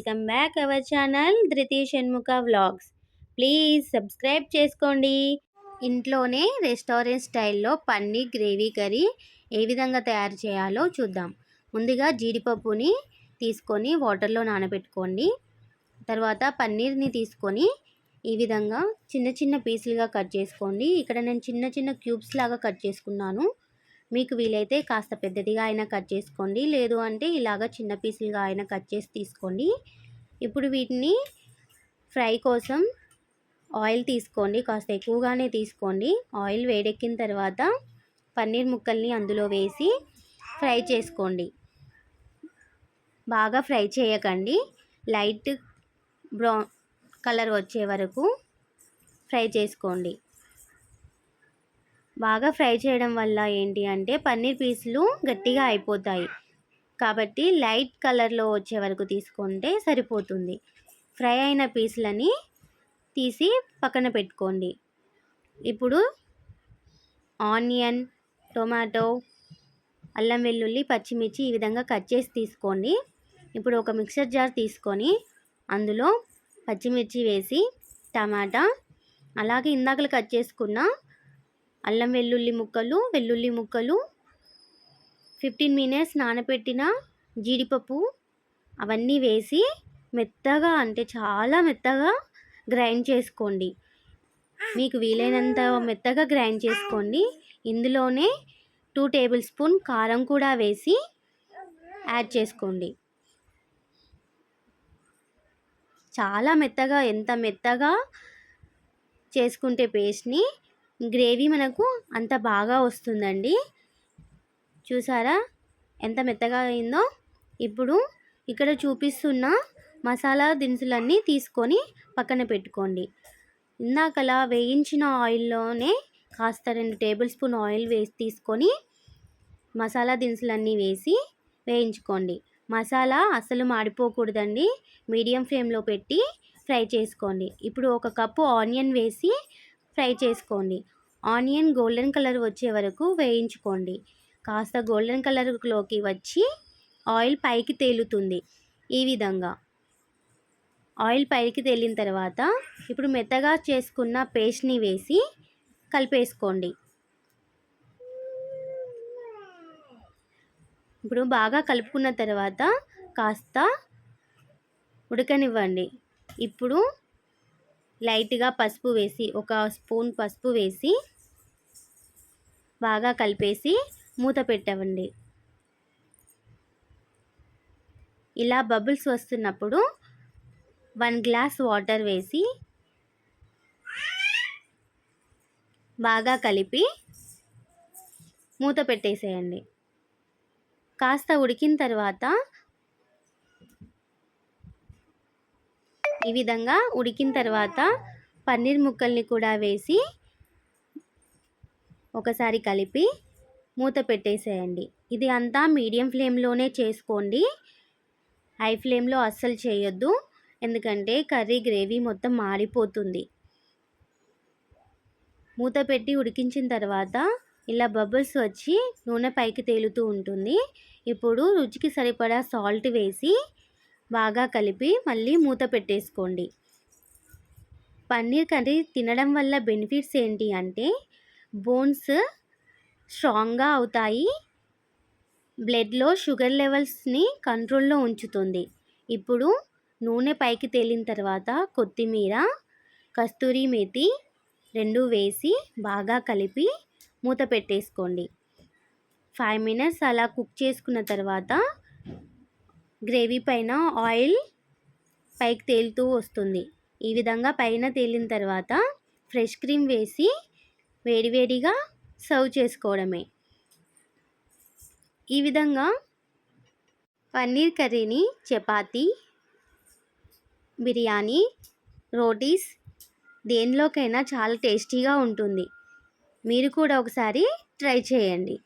Welcome back our channel ధృతి Shanmukha vlogs. Please subscribe చేసుకోండి. ఇంట్లోనే రెస్టారెంట్ స్టైల్లో పన్నీర్ గ్రేవీ కర్రీ ఏ విధంగా తయారు చేయాలో చూద్దాం. ముందుగా జీడిపప్పుని తీసుకొని వాటర్లో నానబెట్టుకోండి. తర్వాత పన్నీర్ని తీసుకొని ఈ విధంగా చిన్న చిన్న పీసులుగా కట్ చేసుకోండి. ఇక్కడ నేను చిన్న చిన్న క్యూబ్స్ లాగా కట్ చేసుకున్నాను. మీకు వీలైతే కాస్త పెద్దదిగా అయినా కట్ చేసుకోండి. లేదు అంటే ఇలాగ చిన్న పీసులుగా అయినా కట్ చేసి తీసుకోండి. ఇప్పుడు వీటిని ఫ్రై కోసం ఆయిల్ తీసుకోండి. కాస్త ఎక్కువగానే తీసుకోండి. ఆయిల్ వేడెక్కిన తర్వాత పన్నీర్ ముక్కల్ని అందులో వేసి ఫ్రై చేసుకోండి. బాగా ఫ్రై చేయకండి. లైట్ బ్రౌన్ కలర్ వచ్చే వరకు ఫ్రై చేసుకోండి. బాగా ఫ్రై చేయడం వల్ల ఏంటి అంటే పన్నీర్ పీసులు గట్టిగా అయిపోతాయి. కాబట్టి లైట్ కలర్లో వచ్చే వరకు తీసుకుంటే సరిపోతుంది. ఫ్రై అయిన పీసులని తీసి పక్కన పెట్టుకోండి. ఇప్పుడు ఆనియన్ టొమాటో అల్లం వెల్లుల్లి పచ్చిమిర్చి ఈ విధంగా కట్ చేసి తీసుకోండి. ఇప్పుడు ఒక మిక్సర్ జార్ తీసుకొని అందులో పచ్చిమిర్చి వేసి టమాటా అలాగే ఇందాకలు కట్ చేసుకున్న అల్లం వెల్లుల్లి ముక్కలు వెల్లుల్లి ముక్కలు ఫిఫ్టీన్ మినిట్స్ నానబెట్టిన జీడిపప్పు అవన్నీ వేసి మెత్తగా అంటే చాలా మెత్తగా గ్రైండ్ చేసుకోండి. మీకు వీలైనంత మెత్తగా గ్రైండ్ చేసుకోండి. ఇందులోనే టూ టేబుల్ స్పూన్ కారం కూడా వేసి యాడ్ చేసుకోండి. చాలా మెత్తగా ఎంత మెత్తగా చేసుకుంటే పేస్ట్ని గ్రేవీ మనకు అంత బాగా వస్తుందండి. చూసారా? ఎంత మెత్తగా అయిందో. ఇప్పుడు ఇక్కడ చూపిస్తున్న మసాలా దినుసులన్నీ తీసుకొని పక్కన పెట్టుకోండి. ఇందాకలా వేయించిన ఆయిల్లోనే కాస్త రెండు టేబుల్ స్పూన్ ఆయిల్ వేసి తీసుకొని మసాలా దినుసులన్నీ వేసి వేయించుకోండి. మసాలా అసలు మాడిపోకూడదండి. మీడియం ఫ్లేమ్లో పెట్టి ఫ్రై చేసుకోండి. ఇప్పుడు ఒక కప్పు ఆనియన్ వేసి ఫ్రై చేసుకోండి. ఆనియన్ గోల్డెన్ కలర్ వచ్చే వరకు వేయించుకోండి. కాస్త గోల్డెన్ కలర్లోకి వచ్చి ఆయిల్ పైకి తేలుతుంది. ఈ విధంగా. ఆయిల్ పైకి తేలిన తర్వాత ఇప్పుడు మెత్తగా చేసుకున్న పేస్ట్ని వేసి కలిపేసుకోండి. ఇప్పుడు బాగా కలుపుకున్న తర్వాత కాస్త ఉడకనివ్వండి. ఇప్పుడు లైట్గా పసుపు వేసి ఒక స్పూన్ పసుపు వేసి బాగా కలిపేసి మూత పెట్టవండి. ఇలా బబుల్స్ వస్తున్నప్పుడు వన్ గ్లాస్ వాటర్ వేసి బాగా కలిపి మూత పెట్టేసేయండి. కాస్త ఉడికిన తర్వాత ఈ విధంగా ఉడికిన తర్వాత పన్నీర్ ముక్కల్ని కూడా వేసి ఒకసారి కలిపి మూత పెట్టేసేయండి. ఇది అంతా మీడియం ఫ్లేమ్లోనే చేసుకోండి. హై ఫ్లేమ్లో అస్సలు చేయొద్దు. ఎందుకంటే కర్రీ గ్రేవీ మొత్తం మాడిపోతుంది మూత పెట్టి ఉడికించిన తర్వాత ఇలా బబుల్స్ వచ్చి నూనె పైకి తేలుతూ ఉంటుంది. ఇప్పుడు రుచికి సరిపడా సాల్ట్ వేసి బాగా కలిపి మళ్ళీ మూత పెట్టేసుకోండి. పన్నీర్ కర్రీ తినడం వల్ల బెనిఫిట్స్ ఏంటి అంటే బోన్స్ స్ట్రాంగ్గా అవుతాయి. బ్లడ్లో షుగర్ లెవెల్స్ని కంట్రోల్లో ఉంచుతుంది. ఇప్పుడు నూనె పైకి తేలిన తర్వాత కొత్తిమీర కస్తూరి మేతి రెండు వేసి బాగా కలిపి మూత పెట్టేసుకోండి. ఫైవ్ మినిట్స్ అలా కుక్ చేసుకున్న తర్వాత గ్రేవీ పైన ఆయిల్ పైకి తేలుతూ వస్తుంది. ఈ విధంగా పైన తేలిన తర్వాత ఫ్రెష్ క్రీమ్ వేసి వేడివేడిగా సర్వ్ చేసుకోవడమే. ఈ విధంగా పన్నీర్ కర్రీని చపాతీ బిర్యానీ రోటీస్ దేనిలోకైనా చాలా టేస్టీగా ఉంటుంది. మీరు కూడా ఒకసారి ట్రై చేయండి.